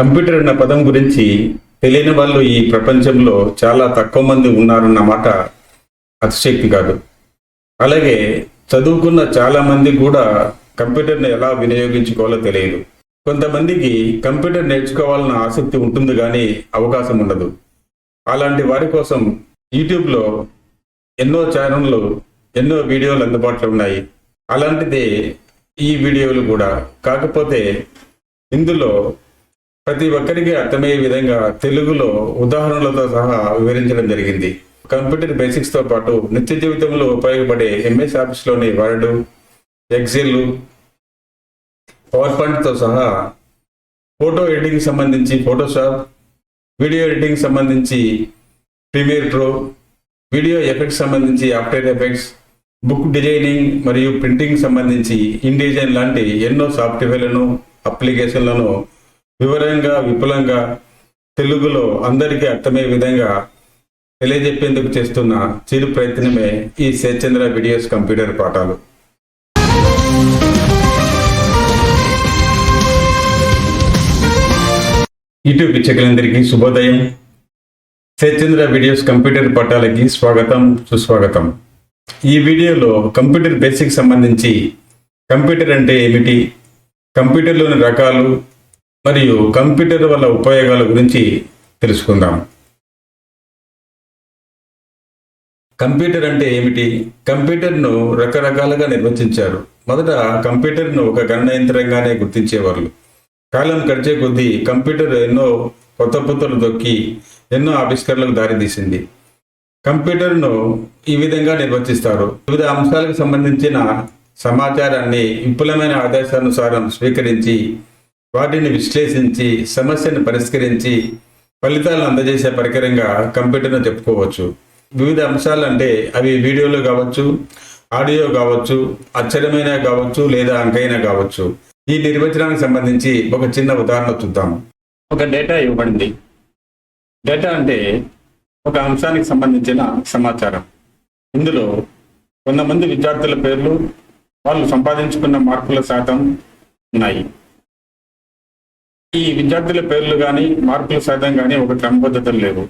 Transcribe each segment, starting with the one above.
Computer అన్న పదం గురించి తెలియని వాళ్ళు ఈ ప్రపంచంలో చాలా తక్కువ మంది ఉన్నారన్న మాట అతిశక్తి కాదు. అలాగే చదువుకున్న చాలా మంది కూడా కంప్యూటర్ని ఎలా వినియోగించుకోవాలో తెలియదు. కొంతమందికి కంప్యూటర్ నేర్చుకోవాలన్న ఆసక్తి ఉంటుంది కానీ అవకాశం ఉండదు. అలాంటి వారి కోసం యూట్యూబ్లో ఎన్నో ఛానళ్ళు ఎన్నో వీడియోలు అందుబాటులో ఉన్నాయి. అలాంటిదే ఈ వీడియోలు కూడా. కాకపోతే ఇందులో ప్రతి ఒక్కరికి అర్థమయ్యే విధంగా తెలుగులో ఉదాహరణలతో సహా వివరించడం జరిగింది. కంప్యూటర్ బేసిక్స్తో పాటు నిత్య జీవితంలో ఉపయోగపడే ఎంఎస్ ఆఫీస్లోని వర్డ్ ఎక్సెల్ పవర్ పాయింట్తో సహా ఫోటో ఎడిటింగ్ సంబంధించి ఫోటోషాప్ వీడియో ఎడిటింగ్ సంబంధించి ప్రీమియర్ ప్రో వీడియో ఎఫెక్ట్స్ సంబంధించి ఆఫ్టర్ ఎఫెక్ట్స్ బుక్ డిజైనింగ్ మరియు ప్రింటింగ్ సంబంధించి ఇండిజైన్ లాంటి ఎన్నో సాఫ్ట్వేర్లను అప్లికేషన్లను వివరంగా విపులంగా తెలుగులో అందరికీ అర్థమయ్యే విధంగా తెలియజెప్పేందుకు చేస్తున్న చిరు ప్రయత్నమే ఈ శేచంద్ర వీడియోస్ కంప్యూటర్ పాఠాలు. యూట్యూబ్ వీక్షకులందరికీ శుభోదయం. శేచంద్ర వీడియోస్ కంప్యూటర్ పాఠాలకి స్వాగతం సుస్వాగతం. ఈ వీడియోలో కంప్యూటర్ బేసిక్ సంబంధించి కంప్యూటర్ అంటే ఏమిటి? కంప్యూటర్లోని రకాలు మరియు కంప్యూటర్ వల్ల ఉపయోగాల గురించి తెలుసుకుందాం. కంప్యూటర్ అంటే ఏమిటి? కంప్యూటర్ను రకరకాలుగా నిర్వచించారు. మొదట కంప్యూటర్ను ఒక గణన యంత్రంగానే గుర్తించేవారు. కాలం గడిచే కొద్దీ కంప్యూటర్ ఎన్నో కొత్త పుత్తలు దొక్కి ఎన్నో ఆవిష్కరణలకు దారితీసింది. కంప్యూటర్ను ఈ విధంగా నిర్వచిస్తారు. వివిధ అంశాలకు సంబంధించిన సమాచారాన్ని విపులమైన ఆదేశానుసారం స్వీకరించి వాటిని విశ్లేషించి సమస్యను పరిష్కరించి ఫలితాలను అందజేసే పరికరంగా కంప్యూటర్ను చెప్పుకోవచ్చు. వివిధ అంశాలు అంటే అవి వీడియోలు కావచ్చు ఆడియో కావచ్చు అక్షరమైన కావచ్చు లేదా అంకైనా కావచ్చు. ఈ నిర్వచనానికి సంబంధించి ఒక చిన్న ఉదాహరణ చూద్దాం. ఒక డేటా ఇవ్వబడింది. డేటా అంటే ఒక అంశానికి సంబంధించిన సమాచారం. ఇందులో కొంతమంది విద్యార్థుల పేర్లు వాళ్ళు సంపాదించుకున్న మార్కుల శాతం ఉన్నాయి. ఈ విద్యార్థుల పేర్లు కానీ మార్కుల శాతం కానీ ఒక క్రమపద్ధతులు లేవు.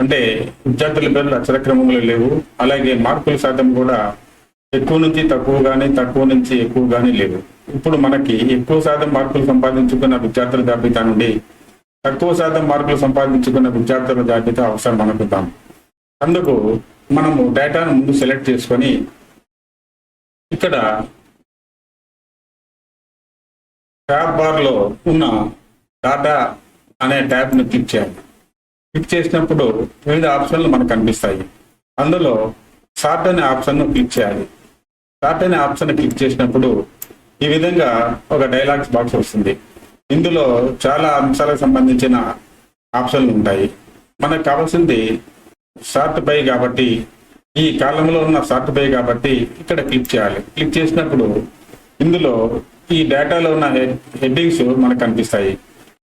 అంటే విద్యార్థుల పేర్లు అక్షర క్రమంలో లేవు. అలాగే మార్కుల శాతం కూడా ఎక్కువ నుంచి తక్కువ కానీ తక్కువ నుంచి ఎక్కువ కానీ లేవు. ఇప్పుడు మనకి ఎక్కువ శాతం మార్కులు సంపాదించుకున్న విద్యార్థుల జాబితా నుండి తక్కువ శాతం మార్కులు సంపాదించుకున్న విద్యార్థుల జాబితా అవసరం అనుకుందాం. అందుకు మనము డేటాను ముందు సెలెక్ట్ చేసుకొని ఇక్కడ ట్యాబ్ బార్లో ఉన్న డాటా అనే ట్యాబ్ను క్లిక్ చేయాలి క్లిక్ చేసినప్పుడు వివిధ ఆప్షన్లు మనకు కనిపిస్తాయి. అందులో షార్ట్ అనే ఆప్షన్ను క్లిక్ చేయాలి. షార్ట్ అనే ఆప్షన్ క్లిక్ చేసినప్పుడు ఈ విధంగా ఒక డైలాగ్స్ బాక్స్ వస్తుంది. ఇందులో చాలా అంశాలకు సంబంధించిన ఆప్షన్లు ఉంటాయి. మనకు కావాల్సింది షార్ట్ పై కాబట్టి ఈ కాలంలో ఉన్న షార్ట్ పై కాబట్టి ఇక్కడ క్లిక్ చేయాలి. క్లిక్ చేసినప్పుడు ఇందులో ఈ డేటాలో ఉన్న హెడ్డింగ్స్ మనకు కనిపిస్తాయి.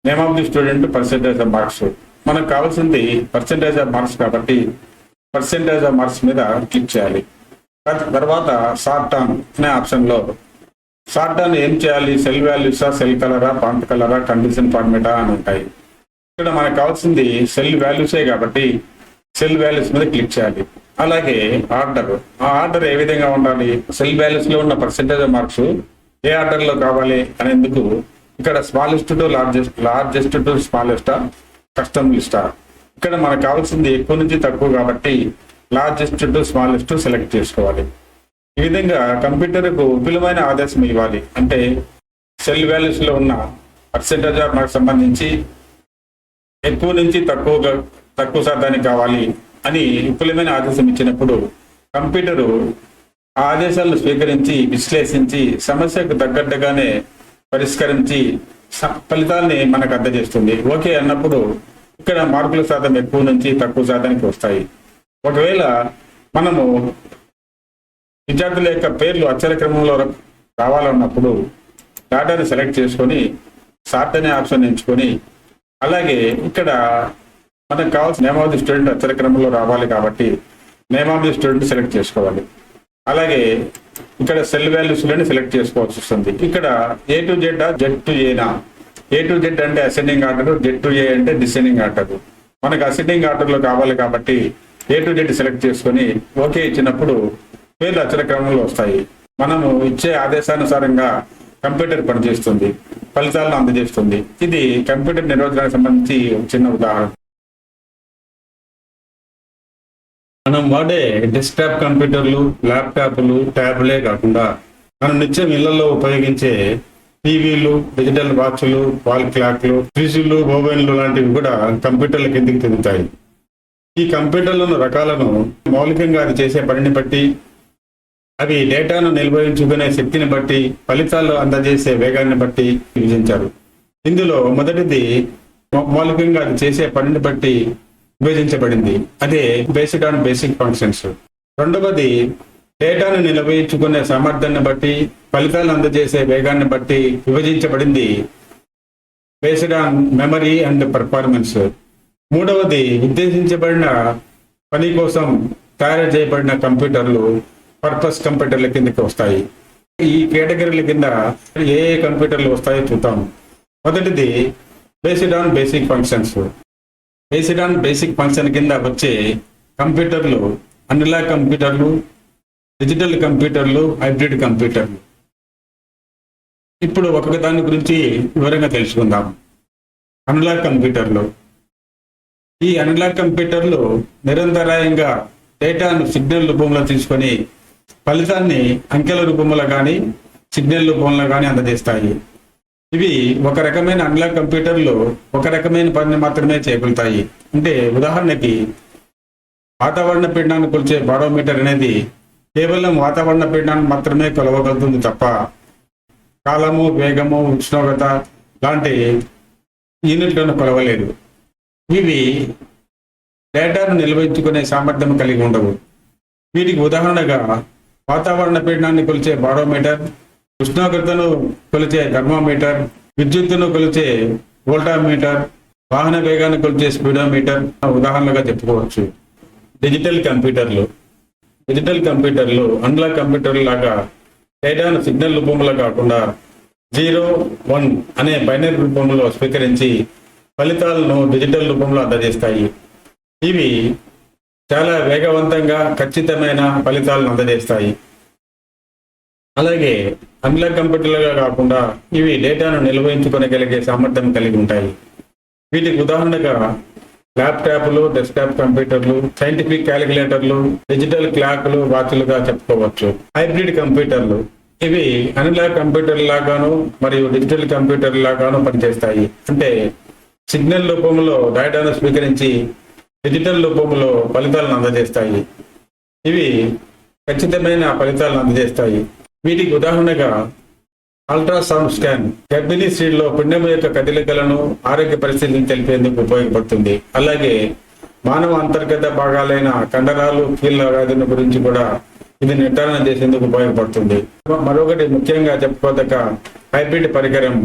Name of the student percentage of marks మనకు కావాల్సింది పర్సెంటేజ్ ఆఫ్ మార్క్స్ కాబట్టి పర్సెంటేజ్ ఆఫ్ మార్క్స్ మీద క్లిక్ చేయాలి. తర్వాత షార్ట్ టర్మ్ అనే ఆప్షన్లో షార్ట్ టర్మ్ ఏం చేయాలి? సెల్ వాల్యూసా సెల్ కలరా పాంట్ కలరా కండిషన్ ఫార్మేటా అని ఉంటాయి. ఇక్కడ మనకు కావాల్సింది సెల్ వాల్యూసే కాబట్టి సెల్ వాల్యూస్ మీద క్లిక్ చేయాలి. అలాగే ఆర్డర్ ఆ ఆర్డర్ ఏ విధంగా ఉండాలి? సెల్ వాల్యూస్లో ఉన్న పర్సెంటేజ్ ఆఫ్ మార్క్స్ ఏ ఆర్డర్లో కావాలి అనేందుకు ఇక్కడ smallest to largest largest to smallest custom లిస్టా? ఇక్కడ మనకు కావాల్సింది ఎక్కువ నుంచి తక్కువ కాబట్టి లార్జెస్ట్ టు స్మాలెస్ట్ సెలెక్ట్ చేసుకోవాలి. ఈ విధంగా కంప్యూటర్కు విపులమైన ఆదేశం ఇవ్వాలి. అంటే సెల్ వాల్యూస్లో ఉన్న పర్సెంటేజ్ ఆఫ్ సంబంధించి ఎక్కువ నుంచి తక్కువగా తక్కువ శాతానికి కావాలి అని విపులమైన ఆదేశం ఇచ్చినప్పుడు కంప్యూటరు ఆ ఆదేశాలను స్వీకరించి విశ్లేషించి సమస్యకు తగ్గట్టుగానే పరిష్కరించి స- ఫలితాల్ని మనకు అందజేస్తుంది. ఓకే అన్నప్పుడు ఇక్కడ మార్కుల శాతం ఎక్కువ నుంచి తక్కువ శాతానికి వస్తాయి. ఒకవేళ మనము విద్యార్థుల యొక్క పేర్లు అక్షర క్రమంలో రావాలన్నప్పుడు డాటాని సెలెక్ట్ చేసుకొని సార్ట్ అనే ఆప్షన్ ఎంచుకొని అలాగే ఇక్కడ మనకు కావాల్సిన నేమ్ ఆఫ్ ది స్టూడెంట్ అక్షర క్రమంలో రావాలి కాబట్టి name of the student select చేసుకోవాలి. అలాగే ఇక్కడ సెల్ వాల్యూస్లోని సెలెక్ట్ చేసుకోవాల్సి వస్తుంది. ఇక్కడ A to Z Z to ఏనా ఏ టు జెడ్ అంటే ascending order Z to A అంటే డిసెండింగ్ ఆర్డర్ మనకు అసెండింగ్ ఆర్డర్లో కావాలి కాబట్టి ఏ టు జెడ్ సెలెక్ట్ చేసుకొని ఓకే ఇచ్చినప్పుడు పేర్లు అక్షర క్రమంలో వస్తాయి. మనము ఇచ్చే ఆదేశానుసారంగా కంప్యూటర్ పనిచేస్తుంది. ఫలితాలను అందజేస్తుంది. ఇది కంప్యూటర్ నిర్వచనానికి సంబంధించి ఒక చిన్న ఉదాహరణ. మనం వాడే డెస్క్టాప్ కంప్యూటర్లు ల్యాప్టాప్లు ట్యాబ్లే కాకుండా మనం నిత్యం ఇళ్ళలో ఉపయోగించే టీవీలు డిజిటల్ వాచ్లు వాల్ క్లాక్లు ఫ్రిడ్జ్లు మొబైల్లు లాంటివి కూడా కంప్యూటర్ల కిందికి తిరుగుతాయి. ఈ కంప్యూటర్లను రకాలను మౌలికంగా అది చేసే పనిని బట్టి అవి డేటాను నిర్వహించుకునే శక్తిని బట్టి ఫలితాలు అందజేసే వేగాన్ని బట్టి విభజించారు. ఇందులో మొదటిది మౌలికంగా అది చేసే పనిని బట్టి విభజించబడింది. అదే బేసిక్ ఆన్ బేసిక్ ఫంక్షన్స్ రెండవది డేటాను నిల్వయించుకునే సామర్థ్యాన్ని బట్టి ఫలితాలు అందజేసే వేగాన్ని బట్టి విభజించబడింది. Based on memory and performance మూడవది ఉద్దేశించబడిన పని కోసం తయారు చేయబడిన కంప్యూటర్లు పర్పస్ కంప్యూటర్ల కిందకి వస్తాయి. ఈ కేటగిరీల కింద ఏ ఏ కంప్యూటర్లు వస్తాయో చూద్దాం. మొదటిది based on basic functions based on basic function కింద వచ్చే కంప్యూటర్లు అన్లాక్ కంప్యూటర్లు డిజిటల్ కంప్యూటర్లు హైబ్రిడ్ కంప్యూటర్లు. ఇప్పుడు ఒక్కొక్క దాని గురించి వివరంగా తెలుసుకుందాం. అన్లాక్ కంప్యూటర్లు. ఈ అన్లాక్ కంప్యూటర్లు నిరంతరాయంగా డేటాను సిగ్నల్ రూపంలో తీసుకొని ఫలితాన్ని అంకెల రూపంలో కానీ సిగ్నల్ రూపంలో కానీ అందజేస్తాయి. ఇవి ఒక రకమైన అనలాగ్ కంప్యూటర్లు ఒక రకమైన పనిని మాత్రమే చేయగలుగుతాయి అంటే ఉదాహరణకి వాతావరణ పీడనాన్ని కొలిచే బారోమీటర్ అనేది కేవలం వాతావరణ పీడనాన్ని మాత్రమే కొలవగలుగుతుంది తప్ప కాలము వేగము ఉష్ణోగ్రత లాంటి యూనిట్లను కొలవలేదు. ఇవి డేటాను నిల్వహించుకునే సామర్థ్యం కలిగి ఉండవు. వీటికి ఉదాహరణగా వాతావరణ పీడనాన్ని కొలిచే బారోమీటర్ ఉష్ణోగ్రతను కొలిచే థర్మోమీటర్ విద్యుత్తును కొలిచే వోల్టామీటర్ వాహన వేగాన్ని కొలిచే స్పీడోమీటర్ ఉదాహరణలుగా చెప్పుకోవచ్చు. డిజిటల్ కంప్యూటర్లు. డిజిటల్ కంప్యూటర్లు అండ్ల కంప్యూటర్లు లాగా డేటాను సిగ్నల్ రూపంలో కాకుండా జీరో వన్ అనే బైనరీ రూపంలో స్వీకరించి ఫలితాలను డిజిటల్ రూపంలో అందజేస్తాయి. ఇవి చాలా వేగవంతంగా ఖచ్చితమైన ఫలితాలను అందజేస్తాయి. అలాగే అన్లాక్ కంప్యూటర్లుగా కాకుండా ఇవి డేటాను నిర్వహించుకోగలిగే సామర్థ్యం కలిగి ఉంటాయి. వీటికి ఉదాహరణగా ల్యాప్టాప్లు డెస్క్టాప్ కంప్యూటర్లు సైంటిఫిక్ క్యాలిక్యులేటర్లు డిజిటల్ క్లాక్లు వాచ్లుగా చెప్పుకోవచ్చు. హైబ్రిడ్ కంప్యూటర్లు ఇవి అనలాగ్ కంప్యూటర్ లాగాను మరియు డిజిటల్ కంప్యూటర్ లాగాను పనిచేస్తాయి. అంటే సిగ్నల్ రూపంలో డేటాను స్వీకరించి డిజిటల్ రూపంలో ఫలితాలను అందజేస్తాయి. ఇవి ఖచ్చితమైన ఫలితాలను అందజేస్తాయి. వీటికి ఉదాహరణగా అల్ట్రాసౌండ్ స్కాన్ గర్భిణీ స్త్రీల్లో పుణ్యం యొక్క కదలికలను ఆరోగ్య పరిస్థితిని తెలిపేందుకు ఉపయోగపడుతుంది. అలాగే మానవ అంతర్గత భాగాలైన కండరాలు కీళ్ళ వ్యాధుల గురించి కూడా ఇది నిర్ధారణ చేసేందుకు ఉపయోగపడుతుంది. మరొకటి ముఖ్యంగా చెప్పుకోదగ్గ హైబ్రిడ్ పరికరం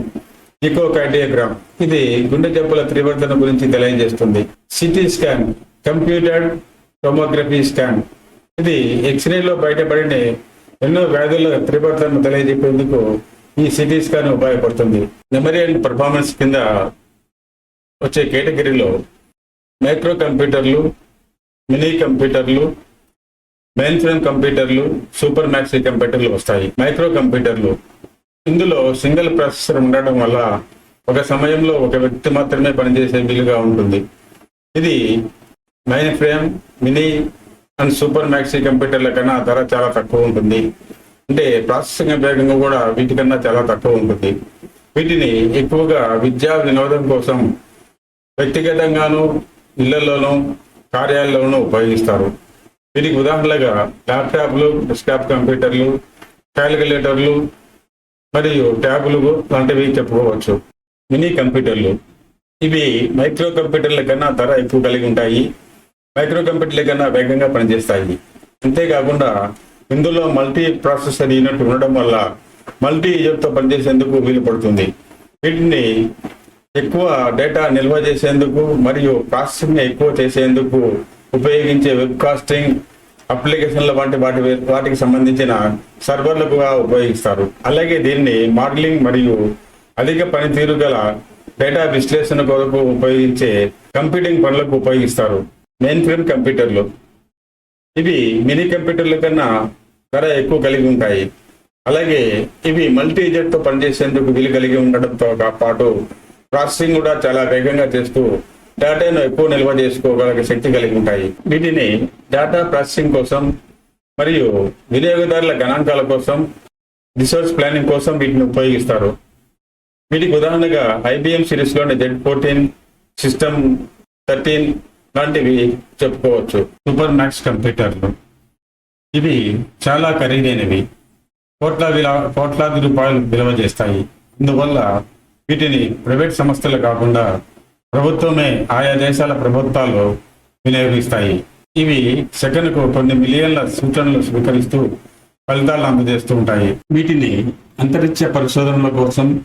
ఈకోకార్డియోగ్రామ్ ఇది గుండె జబ్బుల తీవ్రతను గురించి తెలియజేస్తుంది. CT scan computer tomography scan. ఇది ఎక్స్రేలో బయటపడిన ఎన్నో వ్యాధుల తీవ్రతను తెలియజెప్పేందుకు ఈ సిటీ స్కాన్ ఉపయోగపడుతుంది. మెమరీ అండ్ పర్ఫార్మెన్స్ కింద వచ్చే కేటగిరీలో మైక్రో కంప్యూటర్లు మినీ కంప్యూటర్లు మెయిన్ ఫ్రేమ్ కంప్యూటర్లు సూపర్ మ్యాక్సీ కంప్యూటర్లు వస్తాయి. మైక్రో కంప్యూటర్లు ఇందులో సింగిల్ ప్రాసెసర్ ఉండడం వల్ల ఒక సమయంలో ఒక వ్యక్తి మాత్రమే పనిచేసే వీలుగా ఉంటుంది. ఇది mainframe mini and super maxi కంప్యూటర్ల కన్నా ధర చాలా తక్కువ ఉంటుంది. అంటే ప్రాసెసింగ్ వేగంగా కూడా వీటికన్నా చాలా తక్కువ ఉంటుంది. వీటిని ఎక్కువగా విద్యా వినోదం కోసం వ్యక్తిగతంగాను ఇళ్ళలోనూ కార్యాలలోనూ ఉపయోగిస్తారు. వీటికి ఉదాహరణగా ల్యాప్టాప్లు డెస్క్టాప్ కంప్యూటర్లు క్యాలిక్యులేటర్లు మరియు ట్యాబ్లు లాంటివి చెప్పుకోవచ్చు. మినీ కంప్యూటర్లు. ఇవి మైక్రో కంప్యూటర్ల కన్నా ధర ఎక్కువ కలిగి ఉంటాయి. మైక్రో కంప్యూటర్ల కన్నా వేగంగా పనిచేస్తాయి. అంతేకాకుండా ఇందులో మల్టీ ప్రాసెసర్ యూనిట్ ఉండడం వల్ల మల్టీ యూజర్తో పనిచేసేందుకు వీలు పడుతుంది. వీటిని ఎక్కువ డేటా నిల్వ చేసేందుకు మరియు ప్రాసెసింగ్ ఎక్కువ చేసేందుకు ఉపయోగించే వెబ్ కాస్టింగ్ అప్లికేషన్ల వంటి వాటి వాటికి సంబంధించిన సర్వర్లుగా ఉపయోగిస్తారు. అలాగే దీన్ని మోడలింగ్ మరియు అధిక పనితీరు గల డేటా విశ్లేషణ కొరకు ఉపయోగించే కంప్యూటింగ్ పనులకు ఉపయోగిస్తారు. మెయిన్ ఫ్రేమ్ కంప్యూటర్లు. ఇవి మినీ కంప్యూటర్ల కన్నా ధర ఎక్కువ కలిగి ఉంటాయి. అలాగే ఇవి మల్టీ తో పనిచేసేందుకు వీలు కలిగి ఉండడంతో పాటు ప్రాసెసింగ్ కూడా చాలా వేగంగా చేస్తూ డేటాను ఎక్కువ నిల్వ చేసుకోగల శక్తి కలిగి ఉంటాయి. వీటిని డేటా ప్రాసెసింగ్ కోసం మరియు వినియోగదారుల గణాంకాల కోసం రిసోర్స్ ప్లానింగ్ కోసం వీటిని ఉపయోగిస్తారు. వీటికి ఉదాహరణగా ఐబిఎం సిరీస్లోని జెడ్ ఫోర్టీన్ సిస్టమ్ థర్టీన్ లాంటివి చెప్పుకోవచ్చు. సూపర్ మ్యాక్స్ కంప్యూటర్లు. ఇవి చాలా ఖరీదైనవి. కోట్ల విల కోట్లాది రూపాయలు విలువ చేస్తాయి. అందువల్ల వీటిని ప్రైవేట్ సంస్థలు కాకుండా ప్రభుత్వమే ఆయా దేశాల ప్రభుత్వాలు వినియోగిస్తాయి. ఇవి సెకండ్కు కొన్ని మిలియన్ల సూచనలు స్వీకరిస్తూ ఫలితాలను అందజేస్తూ ఉంటాయి. వీటిని అంతరిక్ష పరిశోధనల కోసం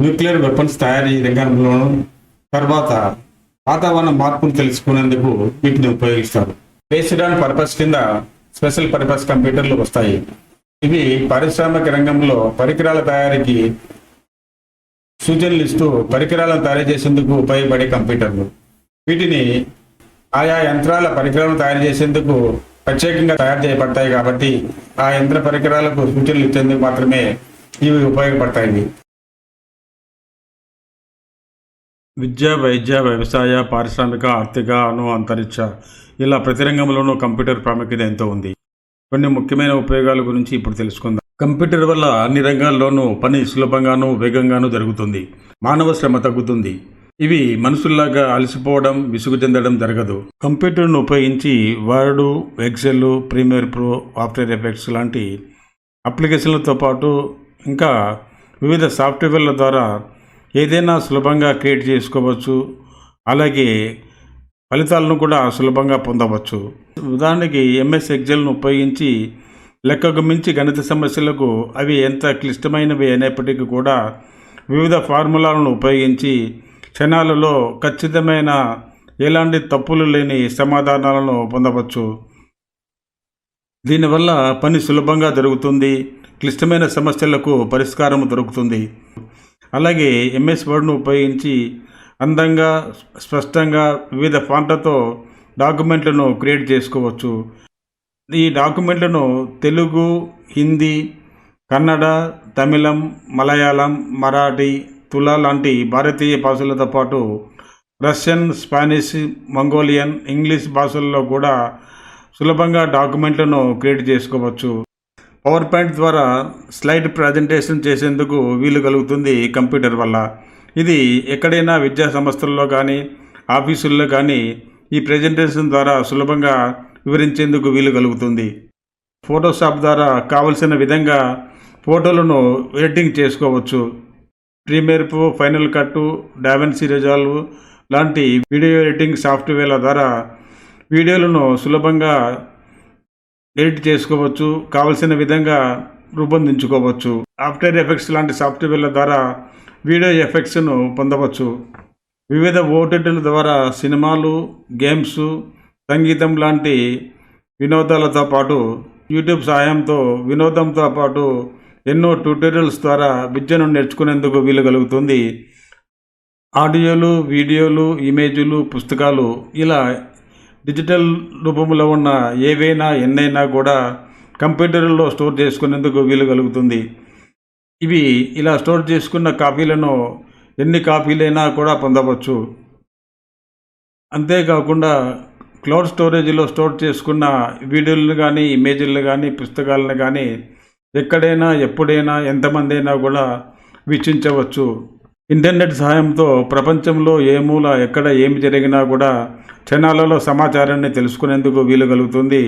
న్యూక్లియర్ వెపన్స్ తయారీ రంగంలోను తర్వాత వాతావరణ మార్పును తెలుసుకునేందుకు వీటిని ఉపయోగిస్తారు. బేస్డ్ ఆన్ పర్పస్ కింద స్పెషల్ పర్పస్ కంప్యూటర్లు వస్తాయి. ఇవి పారిశ్రామిక రంగంలో పరికరాల తయారీకి సూచనలు ఇస్తూ పరికరాలను తయారు చేసేందుకు ఉపయోగపడే కంప్యూటర్లు. వీటిని ఆయా యంత్రాల పరికరాలను తయారు చేసేందుకు ప్రత్యేకంగా తయారు చేయబడతాయి కాబట్టి ఆ యంత్ర పరికరాలకు సూచనలు ఇచ్చేందుకు మాత్రమే ఇవి ఉపయోగపడతాయి. విద్య వైద్య వ్యవసాయ పారిశ్రామిక ఆర్థిక అణు అంతరిక్ష. ఇలా ప్రతి రంగంలోనూ కంప్యూటర్ ప్రాముఖ్యత ఎంతో ఉంది. కొన్ని ముఖ్యమైన ఉపయోగాల గురించి ఇప్పుడు తెలుసుకుందాం. కంప్యూటర్ వల్ల అన్ని రంగాల్లోనూ పని సులభంగానూ వేగంగానూ జరుగుతుంది. మానవ శ్రమ తగ్గుతుంది. ఇవి మనుషుల్లాగా అలసిపోవడం విసుగు చెందడం జరగదు. కంప్యూటర్ను ఉపయోగించి Word Excel Premiere Pro After Effects లాంటి అప్లికేషన్లతో పాటు ఇంకా వివిధ సాఫ్ట్వేర్ల ద్వారా ఏదైనా సులభంగా క్రియేట్ చేసుకోవచ్చు. అలాగే ఫలితాలను కూడా సులభంగా పొందవచ్చు. ఉదాహరణకి ఎంఎస్ ఎగ్జల్ను ఉపయోగించి లెక్కకు మించి గణిత సమస్యలకు అవి ఎంత క్లిష్టమైనవి అయినప్పటికీ కూడా వివిధ ఫార్ములాలను ఉపయోగించి క్షణాలలో ఖచ్చితమైన ఎలాంటి తప్పులు లేని సమాధానాలను పొందవచ్చు. దీనివల్ల పని సులభంగా జరుగుతుంది. క్లిష్టమైన సమస్యలకు పరిష్కారం దొరుకుతుంది. అలాగే ఎంఎస్ వర్డ్ను ఉపయోగించి అందంగా స్పష్టంగా వివిధ ఫాంట్లతో డాక్యుమెంట్లను క్రియేట్ చేసుకోవచ్చు. ఈ డాక్యుమెంట్లను తెలుగు హిందీ కన్నడ తమిళం మలయాళం మరాఠీ తుల లాంటి భారతీయ భాషలతో పాటు రష్యన్ స్పానిష్ మంగోలియన్ ఇంగ్లీష్ భాషల్లో కూడా సులభంగా డాక్యుమెంట్లను క్రియేట్ చేసుకోవచ్చు. పవర్ పాయింట్ ద్వారా స్లైడ్ ప్రజెంటేషన్ చేసేందుకు వీలు కలుగుతుంది కంప్యూటర్ వల్ల. ఇది ఎక్కడైనా విద్యా సంస్థల్లో కానీ ఆఫీసుల్లో కానీ ఈ ప్రజెంటేషన్ ద్వారా సులభంగా వివరించేందుకు వీలు కలుగుతుంది. ఫోటోషాప్ ద్వారా కావలసిన విధంగా ఫోటోలను ఎడిటింగ్ చేసుకోవచ్చు. Premiere Pro Final Cut DaVinci Resolve లాంటి వీడియో ఎడిటింగ్ సాఫ్ట్వేర్ల ద్వారా వీడియోలను సులభంగా ఎడిట్ చేసుకోవచ్చు కావలసిన విధంగా రూపొందించుకోవచ్చు. ఆఫ్టర్ ఎఫెక్ట్స్ లాంటి సాఫ్ట్వేర్ల ద్వారా వీడియో ఎఫెక్ట్స్ను పొందవచ్చు. వివిధ ఓటీటీల ద్వారా సినిమాలు గేమ్స్ సంగీతం లాంటి వినోదాలతో పాటు యూట్యూబ్ సహాయంతో వినోదంతో పాటు ఎన్నో ట్యూటోరియల్స్ ద్వారా విద్యను నేర్చుకునేందుకు వీలు కలుగుతుంది. ఆడియోలు వీడియోలు ఇమేజులు పుస్తకాలు ఇలా డిజిటల్ రూపంలో ఉన్న ఏవైనా ఎన్నైనా కూడా కంప్యూటర్లో స్టోర్ చేసుకునేందుకు వీలు కలుగుతుంది. ఇవి ఇలా స్టోర్ చేసుకున్న కాపీలను ఎన్ని కాపీలైనా కూడా పొందవచ్చు. అంతేకాకుండా క్లౌడ్ స్టోరేజ్లో స్టోర్ చేసుకున్న వీడియోలను కానీ ఇమేజ్లను కానీ పుస్తకాలను కానీ ఎక్కడైనా ఎప్పుడైనా ఎంతమంది అయినా కూడా వీక్షించవచ్చు. ఇంటర్నెట్ సహాయంతో ప్రపంచంలో ఏ మూల ఎక్కడ ఏమి జరిగినా కూడా క్షణాలలో సమాచారాన్ని తెలుసుకునేందుకు వీలు కలుగుతుంది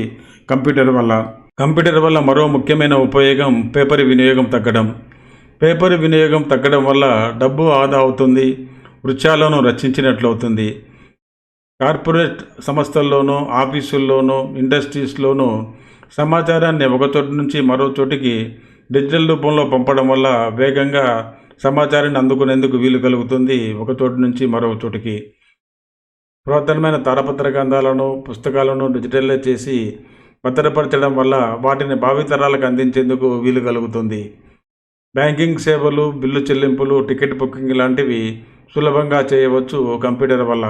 కంప్యూటర్ వల్ల. కంప్యూటర్ వల్ల మరో ముఖ్యమైన ఉపయోగం పేపర్ వినియోగం తగ్గడం. పేపర్ వినియోగం తగ్గడం వల్ల డబ్బు ఆదా అవుతుంది వృక్షాలను రక్షించినట్లవుతుంది. కార్పొరేట్ సంస్థల్లోనూ ఆఫీసుల్లోనూ ఇండస్ట్రీస్లోనూ సమాచారాన్ని ఒక చోటు నుంచి మరో చోటికి డిజిటల్ రూపంలో పంపడం వల్ల వేగంగా సమాచారాన్ని అందుకునేందుకు వీలు కలుగుతుంది ఒక చోటు నుంచి మరో చోటికి. పురాతనమైన తారపత్ర గ్రంథాలను పుస్తకాలను డిజిటలైజ్ చేసి భద్రపరచడం వల్ల వాటిని భావితరాలకు అందించేందుకు వీలు కలుగుతుంది. బ్యాంకింగ్ సేవలు బిల్లు చెల్లింపులు టికెట్ బుకింగ్ లాంటివి సులభంగా చేయవచ్చు కంప్యూటర్ వల్ల.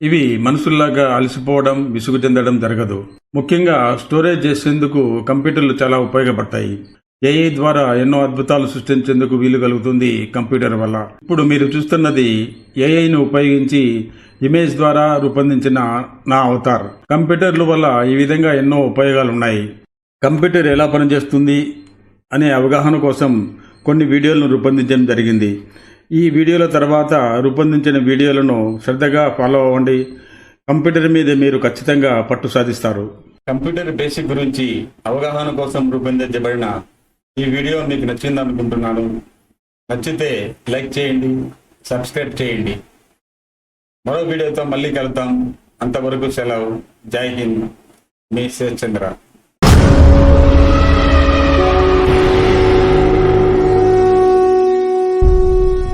ఇవి మనుషుల్లాగా అలసిపోవడం విసుగు చెందడం జరగదు. ముఖ్యంగా స్టోరేజ్ చేసేందుకు కంప్యూటర్లు చాలా ఉపయోగపడతాయి. ఏఐ ద్వారా ఎన్నో అద్భుతాలు సృష్టించేందుకు వీలు కలుగుతుంది కంప్యూటర్ వల్ల. ఇప్పుడు మీరు చూస్తున్నది ఏఐను ఉపయోగించి ఇమేజ్ ద్వారా రూపొందించిన నా అవతార్. కంప్యూటర్ల వల్ల ఈ విధంగా ఎన్నో ఉపయోగాలు ఉన్నాయి కంప్యూటర్ ఎలా పనిచేస్తుంది అనే అవగాహన కోసం కొన్ని వీడియోలను రూపొందించడం జరిగింది. ఈ వీడియోల తర్వాత రూపొందించిన వీడియోలను శ్రద్ధగా ఫాలో అవ్వండి. కంప్యూటర్ మీద మీరు ఖచ్చితంగా పట్టు సాధిస్తారు. కంప్యూటర్ బేసిక్ గురించి అవగాహన కోసం రూపొందించబడిన ఈ వీడియో మీకు నచ్చింది అనుకుంటున్నాను నచ్చితే లైక్ చేయండి సబ్స్క్రైబ్ చేయండి. మరో వీడియోతో మళ్ళీ కలుద్దాం. అంతవరకు సెలవు. జై హింద్. మీ శేష్ చంద్ర